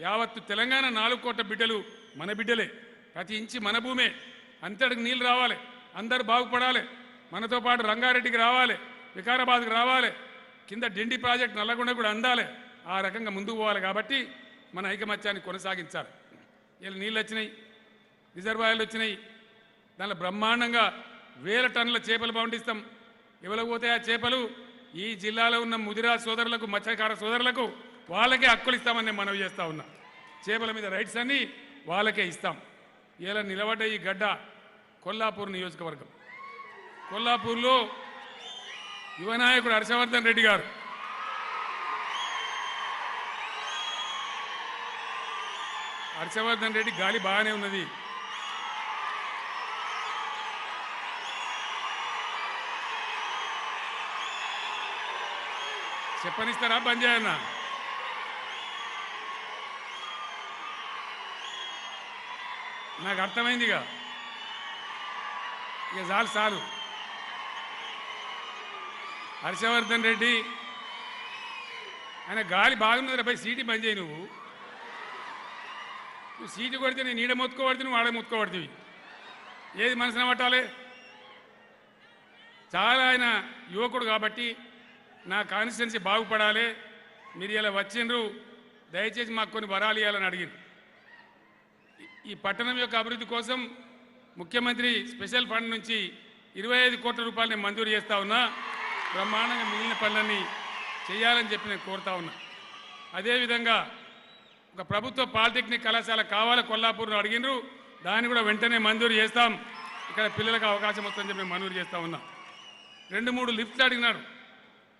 యావత్తు తెలంగాణ నాలుగు కోట్ల బిడ్డలు మన బిడ్డలే. ప్రతి ఇంచి మన భూమే. అంతటికి నీళ్ళు రావాలి. అందరు బాగుపడాలి. మనతో పాటు రంగారెడ్డికి రావాలి. వికారాబాద్కి రావాలి. కింద డిండి ప్రాజెక్ట్ నల్లగొండ కూడా అందాలి. ఆ రకంగా ముందుకు పోవాలి కాబట్టి మన ఐకమత్యాన్ని కొనసాగించాలి. ఇలా నీళ్ళు వచ్చినాయి. రిజర్వాయర్లు వచ్చినాయి. దానిలో బ్రహ్మాండంగా వేల టన్నుల చేపలు పండిస్తాం. ఎవరికి పోతే ఆ చేపలు? ఈ జిల్లాలో ఉన్న ముదిరా సోదరులకు మత్స్యకార సోదరులకు వాళ్ళకే హక్కులు ఇస్తామని నేను మనవి చేస్తా ఉన్నా. చేపల మీద రైట్స్ అన్ని వాళ్ళకే ఇస్తాం. ఇలా నిలబడ్డ ఈ గడ్డ కొల్లాపూర్ నియోజకవర్గం. కొల్లాపూర్లో యువనాయకుడు హర్షవర్ధన్ రెడ్డి గారు. హర్షవర్ధన్ రెడ్డి గాలి బాగానే ఉన్నది. చెప్పనిస్తారా బంద్ చేయన్నా నాకు అర్థమైంది ఇక చాలు చాలు. హర్షవర్ధన్ రెడ్డి ఆయన గాలి బాగున్నది పై సీటు బంద్ చేయి నువ్వు. నువ్వు సీటు కొడితే నేను నీడ మొత్తుకోబడితే నువ్వు ఆడ మొత్తుకోబడుతుంది. ఏది మనసున పట్టాలి? చాలా ఆయన యువకుడు కాబట్టి నా కాన్స్టిట్యున్సీ బాగుపడాలి. మీరు ఇలా వచ్చిండ్రు దయచేసి మాకు కొన్ని వరాలు ఇవ్వాలని అడిగింది ఈ- పట్టణం యొక్క అభివృద్ధి కోసం ముఖ్యమంత్రి స్పెషల్ ఫండ్ నుంచి ఇరవై ఐదు కోట్ల రూపాయలు మంజూరు చేస్తా ఉన్నా బ్రహ్మాండంగా మిగిలిన పనులన్నీ చేయాలని చెప్పి నేను కోరుతా ఉన్నా. అదేవిధంగా ఒక ప్రభుత్వ పాలిటెక్నిక్ కళాశాల కావాలి కొల్లాపూర్లో అడిగినరు దాన్ని కూడా వెంటనే మంజూరు చేస్తాం. ఇక్కడ పిల్లలకు అవకాశం వస్తుందని చెప్పి మంజూరు చేస్తూ ఉన్నాం. రెండు మూడు లిఫ్ట్లు అడిగినారు.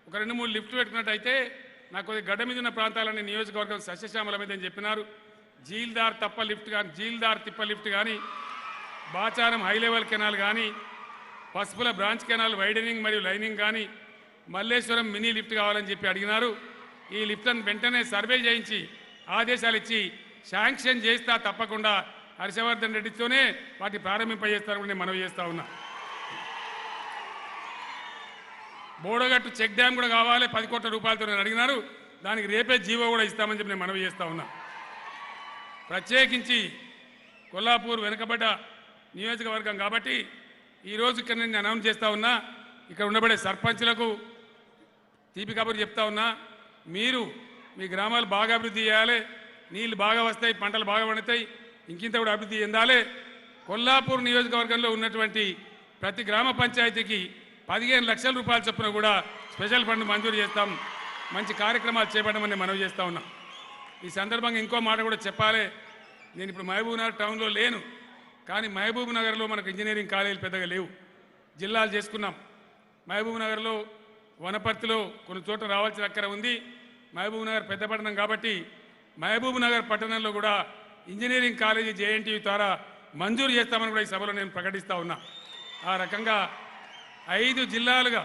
ఒక రెండు మూడు లిఫ్ట్ పెట్టుకున్నట్టయితే నాకు కొద్దిగా గడ్డ మీద ఉన్న ప్రాంతాలన్నీ నియోజకవర్గం సస్యశ్యామల మీద అని చెప్పినారు. జీల్దార్ తప్ప లిఫ్ట్ కానీ జీల్దార్ తిప్ప లిఫ్ట్ కానీ బాచారం హై లెవెల్ కెనాల్ కానీ పసుపుల బ్రాంచ్ కెనాల్ వైడనింగ్ మరియు లైనింగ్ కానీ మల్లేశ్వరం మినీ లిఫ్ట్ కావాలని చెప్పి అడిగినారు. ఈ లిఫ్ట్లను వెంటనే సర్వే చేయించి ఆదేశాలు ఇచ్చి శాంక్షన్ చేస్తా తప్పకుండా హర్షవర్ధన్ రెడ్డితోనే వాటి ప్రారంభింపజేస్తారని నేను మనవి చేస్తా ఉన్నా. బోడగట్టు చెక్ డ్యామ్ కూడా కావాలి పది కోట్ల రూపాయలతో నేను అడిగినారు. దానికి రేపే జీవో కూడా ఇస్తామని చెప్పి నేను మనవి చేస్తా ఉన్నా. ప్రత్యేకించి కొల్లాపూర్ వెనుకబడ్డ నియోజకవర్గం కాబట్టి ఈరోజు ఇక్కడ నేను అనౌన్స్ చేస్తూ ఉన్నా ఇక్కడ ఉండబడే సర్పంచ్లకు తీపి కబురు చెప్తా ఉన్నా మీరు మీ గ్రామాలు బాగా అభివృద్ధి చేయాలి నీళ్ళు బాగా వస్తాయి పంటలు బాగా పండుతాయి ఇంకింత కూడా అభివృద్ధి చెందాలి. కొల్లాపూర్ నియోజకవర్గంలో ఉన్నటువంటి ప్రతి గ్రామ పంచాయతీకి పదిహేను లక్షల రూపాయల చొప్పున కూడా స్పెషల్ ఫండ్ మంజూరు చేస్తాం. మంచి కార్యక్రమాలు చేపడమని మనవి చేస్తా ఉన్నాం. ఈ సందర్భంగా ఇంకో మాట కూడా చెప్పాలి. నేను ఇప్పుడు మహబూబ్ నగర్ టౌన్లో లేను. కానీ మహబూబ్ నగర్లో మనకు ఇంజనీరింగ్ కాలేజీలు పెద్దగా లేవు. జిల్లాలు చేసుకున్నాం. మహబూబ్ నగర్లో వనపర్తిలో కొన్ని చోట్ల రావాల్సిన అక్కర ఉంది. మహబూబ్ నగర్ పెద్ద పట్టణం కాబట్టి మహబూబ్ నగర్ పట్టణంలో కూడా ఇంజనీరింగ్ కాలేజీ జేఎన్టీయూ ద్వారా మంజూరు చేస్తామని కూడా ఈ సభలో నేను ప్రకటిస్తూ ఉన్నా. ఆ రకంగా ఐదు జిల్లాలుగా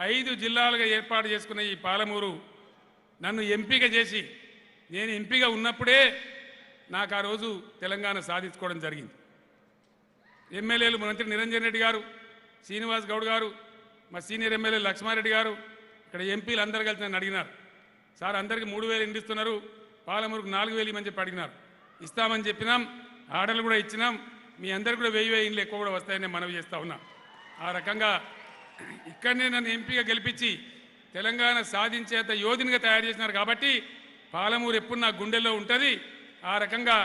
ఐదు జిల్లాలుగా ఏర్పాటు చేసుకున్న ఈ పాలమూరు నన్ను ఎంపిక చేసి నేను ఎంపిక ఉన్నప్పుడే నాకు ఆ రోజు తెలంగాణ సాధించుకోవడం జరిగింది. ఎమ్మెల్యేలు మంత్రి నిరంజన్ రెడ్డి గారు శ్రీనివాస్ గౌడ్ గారు మా సీనియర్ ఎమ్మెల్యే లక్ష్మారెడ్డి గారు ఇక్కడ ఎంపీలు అందరు కలిసి నన్ను అడిగినారు. సార్ అందరికీ మూడు వేలు ఇండిస్తున్నారు పాలమూరుకు నాలుగు వేలు ఇమని చెప్పి అడిగినారు. ఇస్తామని చెప్పినాం ఆర్డర్లు కూడా ఇచ్చినాం మీ అందరు కూడా వెయ్యి వెయ్యి ఇండ్లు ఎక్కువ కూడా వస్తాయని మనవి చేస్తా ఉన్నా. ఆ రకంగా ఇక్కడనే నన్ను ఎంపీగా గెలిపించి తెలంగాణ సాధించేంత యోధునిగా తయారు చేసినారు కాబట్టి పాలమూరు ఎప్పుడు నా గుండెల్లో ఉంటుంది ఆ రకంగా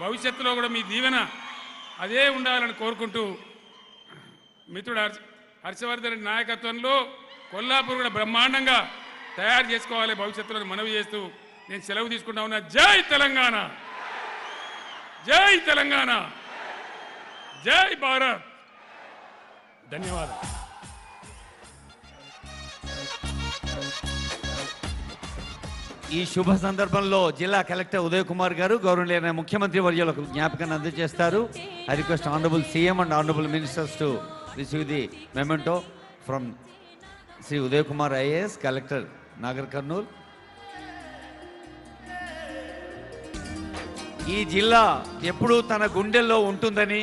భవిష్యత్తులో కూడా మీ దీవెన అదే ఉండాలని కోరుకుంటూ మిత్రుడు హర్ష హర్షవర్ధన్ నాయకత్వంలో కొల్లాపూర్ కూడా బ్రహ్మాండంగా తయారు చేసుకోవాలి భవిష్యత్తులో మనవి చేస్తూ నేను సెలవు తీసుకుంటా ఉన్నా. జై తెలంగాణ! జై తెలంగాణ! జై భారత్! ధన్యవాదాలు. ఈ శుభ సందర్భంలో జిల్లా కలెక్టర్ ఉదయ్ కుమార్ గారు గౌరవనీయ ముఖ్యమంత్రి వర్యులకు జ్ఞాపకాన్ని అందజేస్తారు. I request honourable CM and honourable ministers to receive the memento from Shri Uday Kumar IAS collector Nagar Kurnool. ఈ జిల్లా ఎప్పుడూ తన గుండెల్లో ఉంటుందని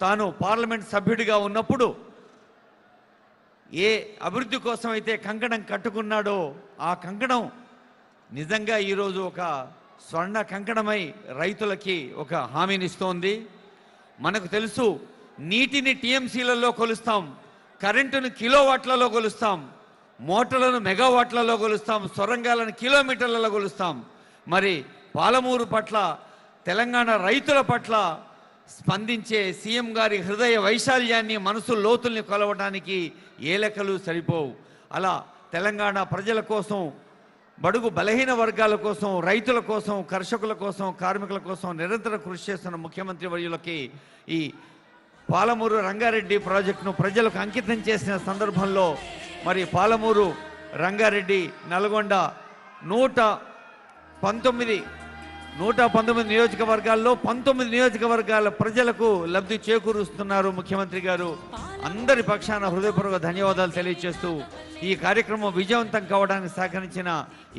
తాను పార్లమెంట్ సభ్యుడిగా ఉన్నప్పుడు ఏ అభివృద్ధి కోసం అయితే కంకణం కట్టుకున్నాడో ఆ కంకణం నిజంగా ఈరోజు ఒక స్వర్ణ కంకణమై రైతులకి ఒక హామీనిస్తోంది. మనకు తెలుసు నీటిని టీఎంసీలలో కొలుస్తాం కరెంటును కిలోవాట్లలో కొలుస్తాం మోటార్లను మెగావాట్లలో కొలుస్తాం సొరంగాలను కిలోమీటర్లలో కొలుస్తాం. మరి పాలమూరు పట్ల తెలంగాణ రైతుల పట్ల స్పందించే సీఎం గారి హృదయ వైశాల్యాన్ని మనసు లోతుల్ని కొలవడానికి ఏ లెక్కలు సరిపోవు. అలా తెలంగాణ ప్రజల కోసం బడుగు బలహీన వర్గాల కోసం రైతుల కోసం కర్షకుల కోసం కార్మికుల కోసం నిరంతరం కృషి చేస్తున్న ముఖ్యమంత్రి వర్యులకి ఈ పాలమూరు రంగారెడ్డి ప్రాజెక్టును ప్రజలకు అంకితం చేసిన సందర్భంలో మరి పాలమూరు రంగారెడ్డి నల్గొండ నూట పంతొమ్మిది నూట పంతొమ్మిది నియోజకవర్గాల్లో పంతొమ్మిది నియోజకవర్గాల ప్రజలకు లబ్ధి చేకూరుస్తున్నారు ముఖ్యమంత్రి గారు. అందరి పక్షాన హృదయపూర్వక ధన్యవాదాలు తెలియజేస్తూ ఈ కార్యక్రమం విజయవంతం కావడానికి సహకరించిన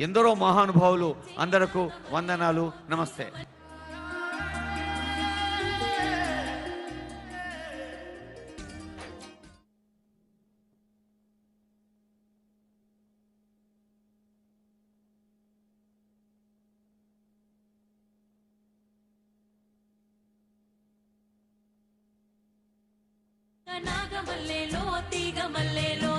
ఎందరో మహానుభావులు అందరకు వందనాలు. నమస్తే. నాగమల్లేలో తీగమల్లేలో